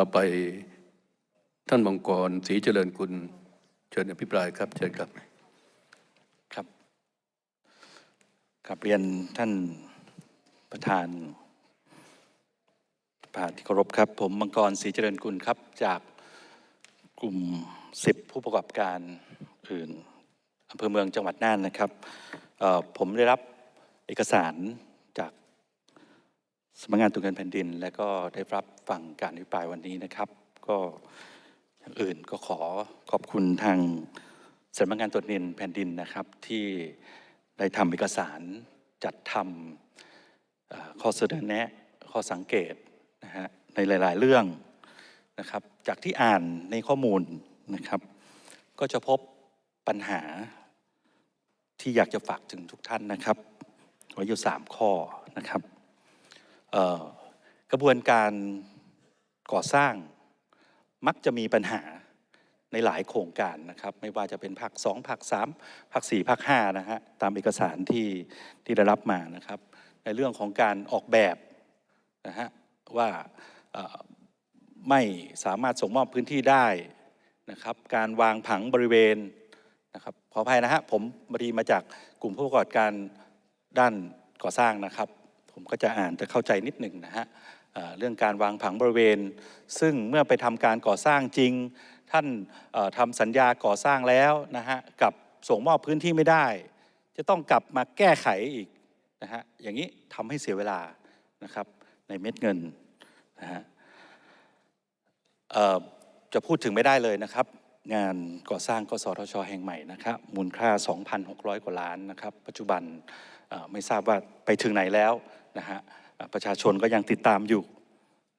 ต่อไปท่านมังกรศรีเจริญกุลเชิญอภิปรายครับ เชิญครับครับกลับเรียนท่านประธานประธานที่เคารพครับ ผมมังกรศรีเจริญกุลครับ จากกลุ่ม 10 ผู้ประกอบการอื่นอำเภอเมืองจังหวัดน่านนะครับผมได้รับเอกสาร สำนักงานตรวจเงินแผ่นดิน และก็ได้รับฟังการอภิปรายวันนี้นะครับ ก็อย่างอื่นก็ขอขอบคุณทางสำนักงานตรวจเงินแผ่นดินนะครับ ที่ได้ทำเอกสารจัดทำข้อเสนอแนะข้อสังเกตนะฮะในหลาย ๆ เรื่องนะครับ จากที่อ่านในข้อมูลนะครับ ก็จะพบปัญหาที่อยากจะฝากถึงทุกท่านนะครับไว้อยู่สามข้อนะครับ กระบวนการก่อสร้างมักจะมีปัญหาในหลายโครงการนะครับ ไม่ว่าจะเป็นภาคสองภาคสามภาคสี่ภาคห้านะฮะตามเอกสารที่ที่ได้รับมานะครับ ในเรื่องของการออกแบบนะฮะว่าไม่สามารถส่งมอบพื้นที่ได้นะครับ การวางผังบริเวณนะครับขออภัยนะฮะผมบดีมาจากกลุ่มผู้ประกอบการด้านก่อสร้างนะครับ ผมก็จะอ่านจะเข้าใจนิดหนึ่งนะฮะเรื่องการวางผังบริเวณ ซึ่งเมื่อไปทำการก่อสร้างจริง ท่านทำสัญญาก่อสร้างแล้วนะฮะกับส่งมอบพื้นที่ไม่ได้ จะต้องกลับมาแก้ไขอีกนะฮะอย่างนี้ทำให้เสียเวลานะครับในเม็ดเงินนะฮะจะพูดถึงไม่ได้เลยนะครับ งานก่อสร้างกสทช แห่งใหม่นะครับมูลค่า 2,600 กว่าล้านนะครับ ปัจจุบันไม่ทราบว่าไปถึงไหนแล้ว นะฮะประชาชนก็ยังติดตามอยู่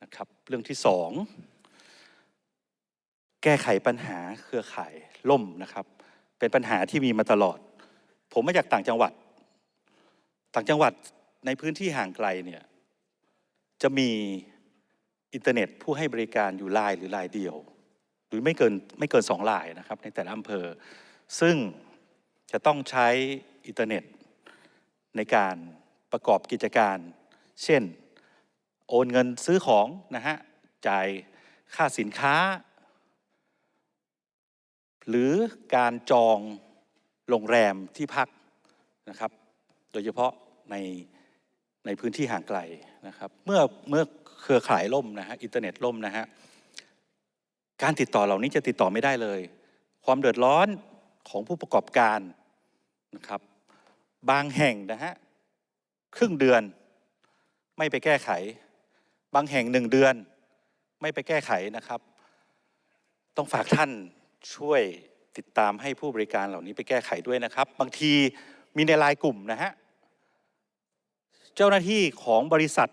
นะครับเรื่องที่สองแก้ไขปัญหาเครือข่ายล่มนะครับ เป็นปัญหาที่มีมาตลอด ผมมาจากต่างจังหวัด ต่างจังหวัดในพื้นที่ห่างไกลเนี่ยจะมีอินเทอร์เน็ตผู้ให้บริการอยู่รายหรือรายเดียว หรือไม่เกินไม่เกินสองรายนะครับในแต่ละอำเภอ ซึ่งจะต้องใช้อินเทอร์เน็ตในการ ประกอบกิจการ เช่น โอนเงินซื้อของนะฮะจ่ายค่าสินค้า หรือการจองโรงแรมที่พักนะครับ โดยเฉพาะในในพื้นที่ห่างไกลนะครับ เมื่อเมื่อเครือข่ายล่มนะฮะอินเทอร์เน็ตล่มนะฮะการติดต่อเหล่านี้จะติดต่อไม่ได้เลย ความเดือดร้อนของผู้ประกอบการนะครับ บางแห่งนะฮะ ครึ่งเดือน ไม่ไปแก้ไข บางแห่งหนึ่งเดือน ไม่ไปแก้ไขนะครับ ต้องฝากท่านช่วยติดตามให้ผู้บริการเหล่านี้ไปแก้ไขด้วยนะครับ บางทีมีในไลน์กลุ่มนะฮะเจ้าหน้าที่ของบริษัท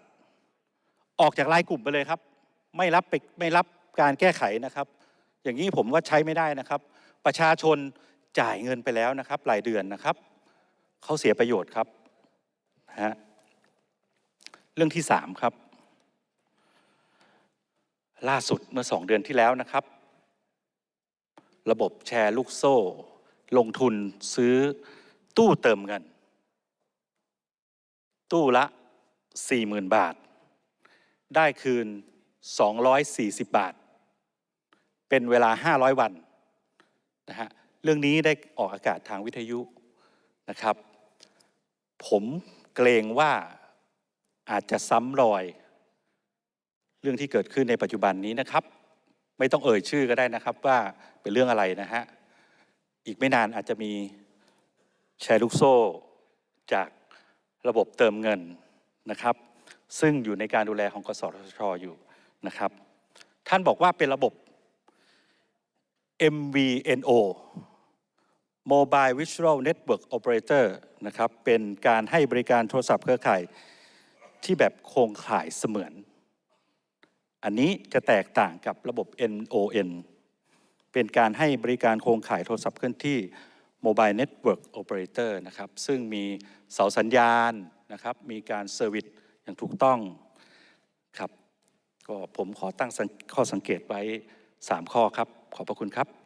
ออกจากไลน์กลุ่มไปเลยครับ ไม่รับไปไม่รับการแก้ไขนะครับ อย่างนี้ผมว่าใช้ไม่ได้นะครับ ประชาชนจ่ายเงินไปแล้วนะครับรายเดือนนะครับเขาเสียประโยชน์ครับ ฮะเรื่องที่สามครับ ล่าสุดเมื่อสองเดือนที่แล้วนะครับ ระบบแชร์ลูกโซ่ ลงทุนซื้อตู้เติมเงิน ตู้ละ 40,000 บาท ได้คืน 240 บาท เป็นเวลา 500 วันนะฮะเรื่องนี้ได้ออกอากาศทางวิทยุนะครับ ผม เกรงว่าอาจจะซ้ำรอย เรื่องที่เกิดขึ้นในปัจจุบันนี้นะครับ ไม่ต้องเอ่ยชื่อก็ได้นะครับว่าเป็นเรื่องอะไรนะฮะอีกไม่นานอาจจะมีแชร์ลูกโซ่ จากระบบเติมเงินนะครับ ซึ่งอยู่ในการดูแลของกสทชอยู่นะครับ ท่านบอกว่าเป็นระบบ MVNO Mobile Visual Network Operator นะครับเป็นการให้บริการโทรศัพท์เครือข่าย ที่แบบโครงข่ายเสมือน อันนี้จะแตกต่างกับระบบ NON เป็นการให้บริการโครงข่ายโทรศัพท์เคลื่อนที่ Mobile Network Operator นะครับซึ่งมีเสาสัญญาณนะครับมีการเซอร์วิสอย่างถูกต้องครับก็ผมขอตั้งข้อสังเกตไว้ 3 ข้อครับ ขอบพระคุณครับ